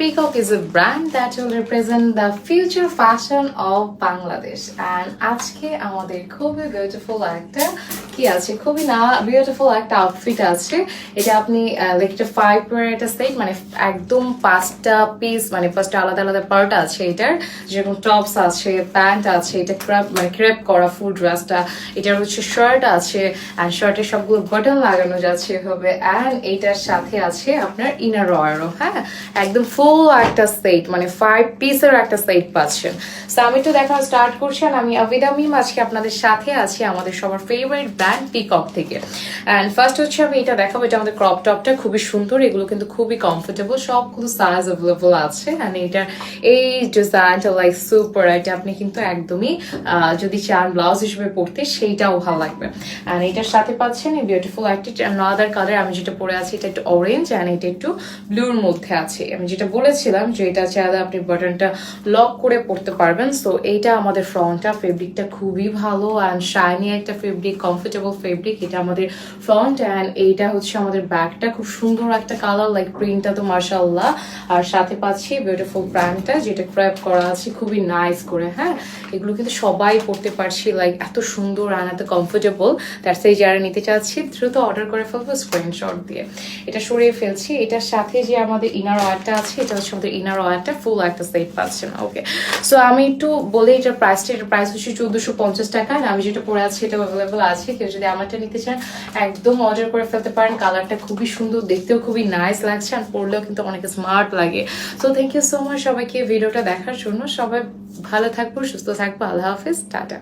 Peacock is a brand that will represent the future fashion of Bangladesh. And আজকে আমাদের খুবই beautiful একটা, কি আছে? খুবই না বিউটিফুল একটা আউটফিট আছে। এটা আপনি একটা ফাইভ একটা সেট মানে একদম পাঁচটা পিস মানে পাঁচটা আলাদা আলাদা পার্ট আছে এটার। যেরকম টপস আছে প্যান্ট আছে, এটা ক্র্যাপ মানে ক্রেপ করা ফুল ড্রেসটা এটার হচ্ছে শার্ট আছে অ্যান্ড শার্টের সবগুলো বাটন লাগানো যাচ্ছে এভাবে। অ্যান্ড এটার সাথে আছে আপনার ইনার ওয়ারও হ্যাঁ? একদম ফুল একটা সেট মানে ফাইভ পিসের একটা সেট পাচ্ছেন। সো আমি একটু দেখানো স্টার্ট করছি আর আমি আবিদা মিম আজকে আপনাদের সাথে আছি আমাদের সবার ফেভারিট ব্র্যান্ড পিকক থেকে। অ্যান্ড ফার্স্ট হচ্ছে আমি এটা দেখাবো, এটা আমাদের ক্রপ টপটা খুবই সুন্দর, এগুলো কিন্তু খুবই কমফোর্টেবল সবগুলো সাইজ অ্যাভেলেবল আছে। অ্যান্ড এটা এই ডিজাইনটা লাইক সুপার এটা আপনি কিন্তু একদমই যদি চান ব্লাউজ হিসেবে পরতে সেইটাও ভালো লাগবে। অ্যান্ড এটার সাথে পাচ্ছেন এই বিউটিফুল একটা আদার কালার আমি যেটা পরে আছি, এটা একটু অরেঞ্জ অ্যান্ড এটা একটু ব্লুর মধ্যে আছে। আমি যেটা বলেছিলাম যে এটা চাইলে আপনি বাটনটা লক করে পরতে পারবেন। সো এইটা আমাদের ফ্রন্টটা ফেব্রিকটা খুবই ভালো অ্যান্ড শাইনি একটা ফেব্রিক কমফোর্টেবল ফেব্রিক এটা আমাদের ফ্রন্ট অ্যান্ড এইটা হচ্ছে আমাদের ব্যাগটা খুব সুন্দর একটা কালার লাইক প্রিন্টটা তো মার্শাল্লাহ আর সাথে পাচ্ছি বিউটিফুল প্যান্টটা যেটা ক্র্যাপ করা আছে, খুবই নাইস করে হ্যাঁ? এগুলো কিন্তু সবাই পরতে পারছি লাইক এত সুন্দর আর এত কমফোর্টেবল তার সেই যারা নিতে চাচ্ছি, দ্রুত অর্ডার করে ফেলব স্ক্রিনশট দিয়ে। এটা সরিয়ে ফেলছি। এটার সাথে যে আমাদের ইনার ওয়ারটা আছে এটা হচ্ছে আমাদের ইনার ওয়ারটা ফুল একটা সেট পাচ্ছেন ওকে সো আমি একটু বলি এটার প্রাইসটা এটার প্রাইস হচ্ছে চোদ্দোশো পঞ্চাশ টাকা, আর আমি যেটা পরে আছি এটা অ্যাভেলেবল আছে। কেউ যদি আমারটা নিতে চান, একদম অর্ডার করে ফেলতে পারেন। কালারটা খুবই সুন্দর, দেখতেও খুবই নাইস লাগছে আর পরলেও কিন্তু অনেক স্মার্ট লাগে। So thank you so much সবাইকে ভিডিওটা দেখার জন্য। সবাই ভালো থাকব সুস্থ থাকব আল্লাহ হাফিজ, টাটা।